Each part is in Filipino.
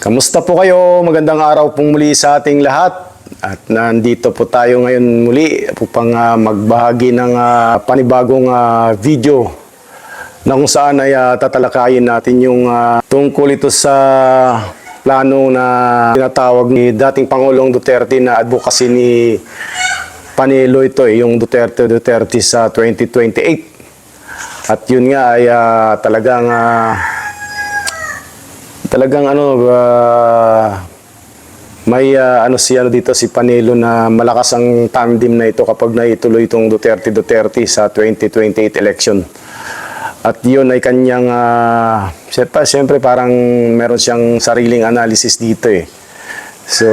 Kamusta po kayo? Magandang araw pong muli sa ating lahat. At nandito po tayo ngayon muli upang ah, magbahagi ng ah, panibagong ah, video na kung saan ay ah, tatalakayin natin yung ah, tungkol ito sa plano na tinatawag ni dating Pangulong Duterte na advocacy ni Panelo ito eh, yung Duterte Duterte sa 2028. At yun nga ay ah, talagang ah, talagang ano ah, may ah, ano si ano dito si Panelo na malakas ang tandem na ito kapag naituloy itong Duterte Duterte sa 2028 election. At yun ay kanyang uh, siyempre, siyempre parang meron siyang sariling analysis dito eh. So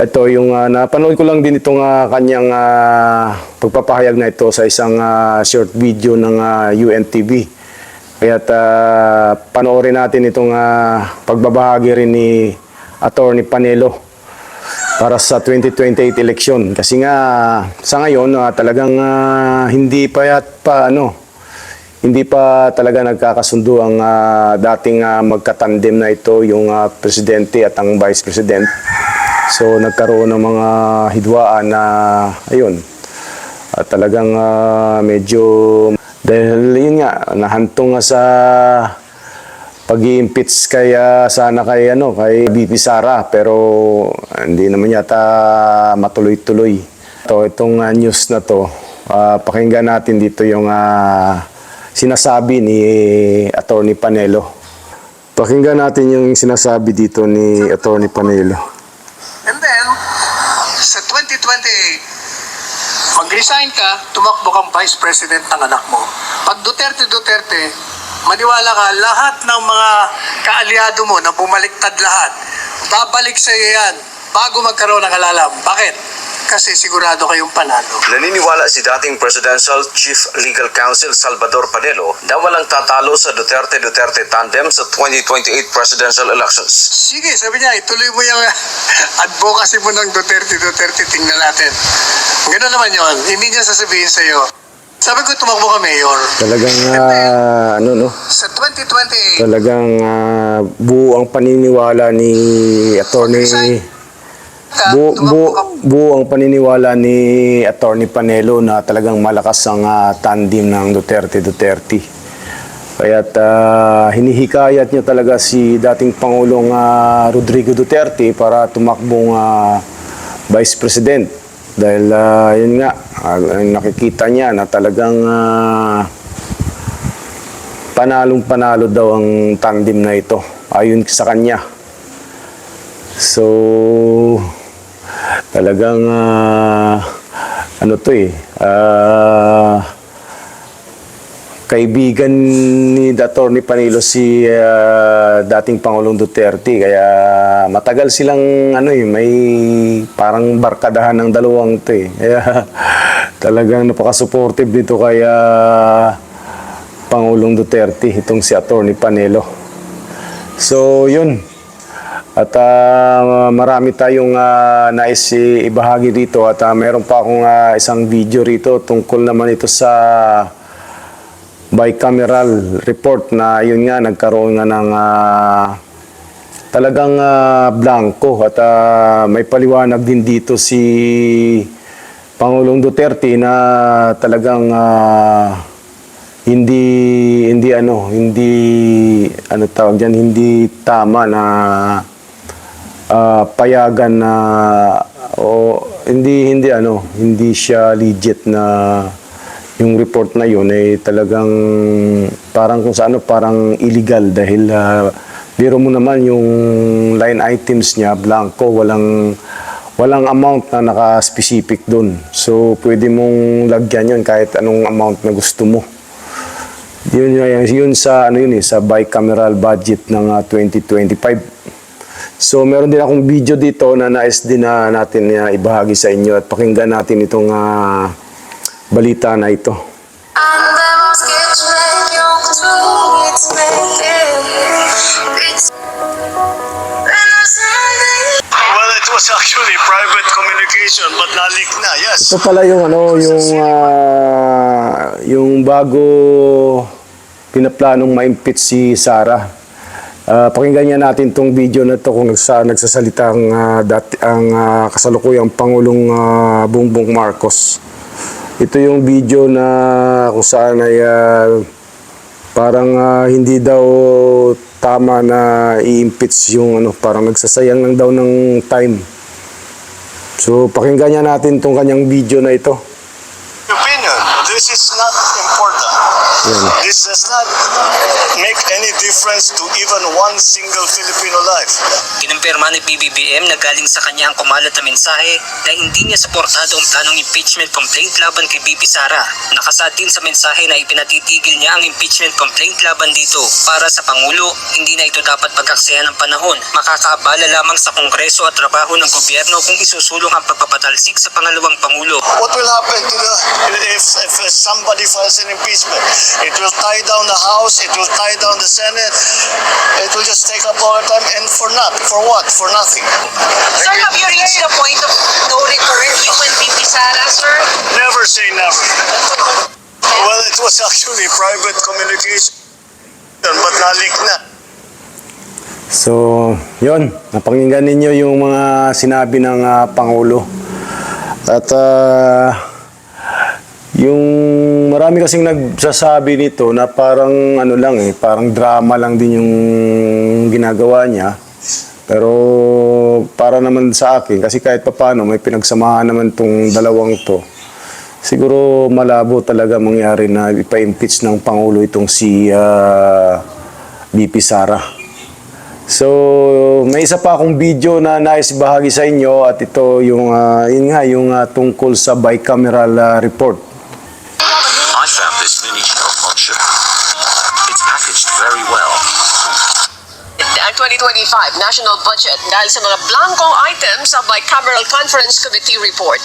ito yung ah, napanood ko lang din itong ah, kanyang ah, pagpapahayag na ito sa isang ah, short video ng ah, UNTV. Kaya uh, panoorin natin itong ah, pagbabahagi rin ni Attorney Panelo para sa 2028 election. Kasi nga sa ngayon ah, talagang ah, hindi pa yat pa ano hindi pa talaga nagkakasundo ang ah, dating ah, magkatandem na ito yung ah, presidente at ang vice president. So nagkaroon ng mga hidwaan na ayun. At talagang ah, medyo dahil yun nga nahantong nga sa pag-i-impeach kay ah, sana kay ano kay BP Sara pero hindi naman yata matuloy-tuloy. Ito itong ah, news na to ah, pakinggan natin dito yung ah, sinasabi ni Attorney Panelo. Pakinggan natin yung sinasabi dito ni Attorney Panelo. And then, sa 2028, mag-resign ka, tumakbo kang vice president ng anak mo. Pag Duterte, Duterte, maniwala ka, lahat ng mga kaalyado mo na bumaliktad lahat, babalik sa iyo yan bago magkaroon ng alalam. Bakit? Kasi sigurado kayong panalo. Naniniwala si dating Presidential Chief Legal Counsel Salvador Panelo na walang tatalo sa Duterte-Duterte tandem sa 2028 presidential elections. Sige, sabi niya, ituloy mo yung advocacy mo ng Duterte, Duterte, tingnan natin. Ganun naman yon. Hindi niya sasabihin sa iyo. Sabi ko, tumakbo ka mayor. Talagang ah, ano no? Sa 2028, Talagang ah, buo ang paniniwala ni Attorney buo, buo, buo ang paniniwala ni Attorney Panelo na talagang malakas ang ah, tandem ng Duterte Duterte. Kaya't ah, hinihikayat niya talaga si dating Pangulong ah, Rodrigo Duterte para tumakbong ah, Vice President. Dahil ah, yun nga, ah, nakikita niya na talagang ah, panalong panalo daw ang tandem na ito ayon sa kanya. So, talagang ah, ano to eh, ah, kaibigan ni Attorney Panilo si ah, dating Pangulong Duterte kaya matagal silang ano eh may parang barkadahan ng dalawang to eh. Kaya talagang napaka-supportive dito kaya Pangulong Duterte itong si Attorney Panelo. So, yun. At ah, marami tayong ah, nais ibahagi dito at ah, meron pa akong ah, isang video rito tungkol naman ito sa bicameral report na yun nga nagkaroon nga ng ah, talagang ah, blanco. At ah, may paliwanag din dito si Pangulong Duterte na talagang ah, hindi hindi ano hindi ano tawag diyan hindi tama na ah, payagan na o hindi hindi ano hindi siya legit na yung report na yun ay talagang parang kung sa ano parang illegal dahil ah, biro mo naman yung line items niya blanco walang walang amount na naka-specific doon so pwede mong lagyan yun kahit anong amount na gusto mo yun, yun, yun sa ano yun eh, sa bicameral budget ng ah, 2025. So meron din akong video dito na nais din na natin na ibahagi sa inyo at pakinggan natin itong ah, balita na ito. Well, it was actually private communication but nalik na, yes. Ito pala yung ano yung ah, yung bago pinaplanong ma-impeach si Sara. Ah, pakinggan niya natin tong video na to kung sa nagsasalita ang, ah, dati, ang ah, kasalukuyang Pangulong ah, Bongbong Marcos. Ito yung video na kung saan ay ah, parang ah, hindi daw tama na i-impeach yung ano, parang nagsasayang lang daw ng time. So pakinggan niya natin tong kanyang video na ito. opinion, this is not important. Yan. This does not make any difference to even one single Filipino life. Kinumpirma ni PBBM na galing sa kanya ang kumalat na mensahe na hindi niya suportado ang planong impeachment complaint laban kay BP Sara. Nakasad din sa mensahe na ipinatitigil niya ang impeachment complaint laban dito. Para sa Pangulo, hindi na ito dapat pagkaksayan ng panahon. Makakaabala lamang sa Kongreso at trabaho ng gobyerno kung isusulong ang pagpapatalsik sa pangalawang Pangulo. What will happen to the if, if somebody files an impeachment? It will tie down the House, it will tie down the Senate, it will just take up all the time and for not for what? For nothing. Sir, have you reached the point of no return, you and VP Sara, sir? Never say never. Well, it was actually private communication, but nalik na. So, yon, napakinggan ninyo yung mga sinabi ng ah, Pangulo. At ah, yung marami kasing nagsasabi nito na parang ano lang eh, parang drama lang din yung ginagawa niya. Pero para naman sa akin, kasi kahit papano may pinagsamahan naman tong dalawang to. Siguro malabo talaga mangyari na ipa-impeach ng Pangulo itong si BP Sara. So, may isa pa akong video na nais bahagi sa inyo at ito yung, ah, yun nga, yung ah, tungkol sa bicameral ah, report. Show function. It's packaged very well. Ang 2025 national budget dahil sa mga blankong items sa Bicameral Conference Committee report.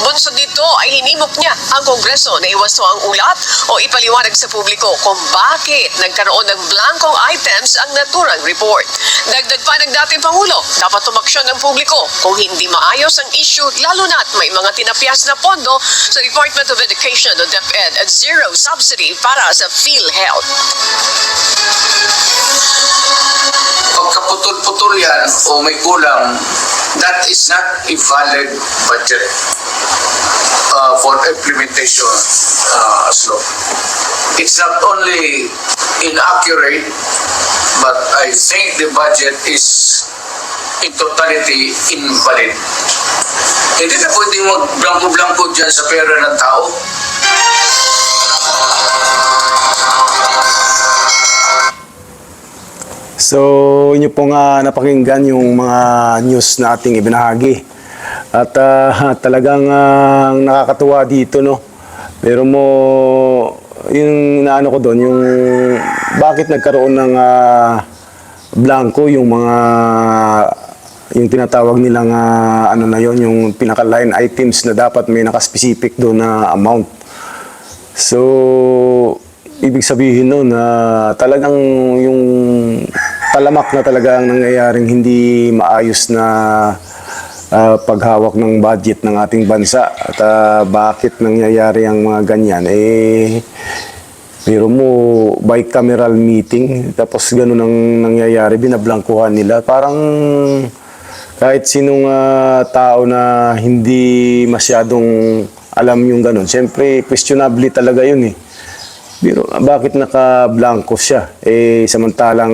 Bunso dito ay hinimok niya ang Kongreso na iwasto ang ulat o ipaliwanag sa publiko kung bakit nagkaroon ng blankong items ang naturang report. Dagdag pa ng dating Pangulo, dapat tumaksyon ng publiko kung hindi maayos ang issue lalo na't may mga tinapyas na pondo sa Department of Education o DepEd at zero subsidy para sa PhilHealth. pagkaputol-putol yan o may kulang, that is not a valid budget uh, for implementation uh, as law. It's not only inaccurate, but I think the budget is in totality invalid. Hindi na pwedeng mag-blanco-blanco dyan sa pera ng tao. So, inyo po nga napakinggan yung mga news na ating ibinahagi. At ah, talagang ah, nakakatuwa dito, no? Pero mo, yung naano ko doon, yung bakit nagkaroon ng ah, blanco yung mga yung tinatawag nilang ah, ano na yon yung pinaka line items na dapat may naka-specific doon na amount. So, ibig sabihin nun na talagang yung talamak na talaga ang nangyayaring hindi maayos na ah, paghawak ng budget ng ating bansa. At ah, bakit nangyayari ang mga ganyan? Eh, pero mo, bicameral meeting, tapos ganun ang nangyayari, binablangkuhan nila. Parang kahit sinong ah, tao na hindi masyadong alam yung ganun. Siyempre, questionably talaga yun eh. Pero bakit naka-blanco siya? Eh, samantalang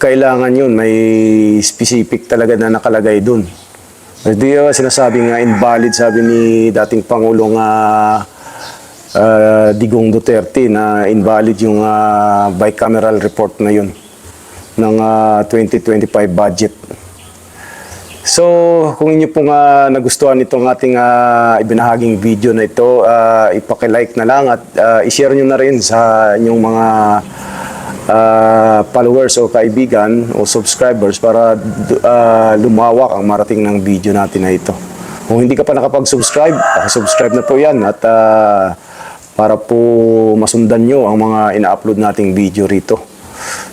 kailangan yun, may specific talaga na nakalagay dun. Di ba sinasabi nga invalid, sabi ni dating Pangulong ah, ah, Digong Duterte na invalid yung ah, bicameral report na yun ng ah, 2025 budget. So, kung inyo pong ah, nagustuhan itong ating ah, ibinahaging video na ito, ah, ipakilike na lang at ah, i-share nyo na rin sa inyong mga ah, followers o kaibigan o subscribers para ah, lumawak ang marating ng video natin na ito. Kung hindi ka pa nakapag-subscribe, subscribe na po yan at ah, para po masundan nyo ang mga ina-upload nating video rito.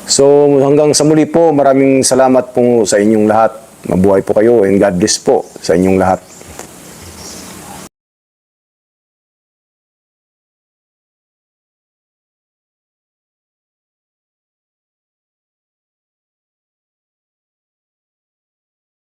So hanggang sa muli po, maraming salamat po sa inyong lahat. Mabuhay po kayo and God bless po sa inyong lahat.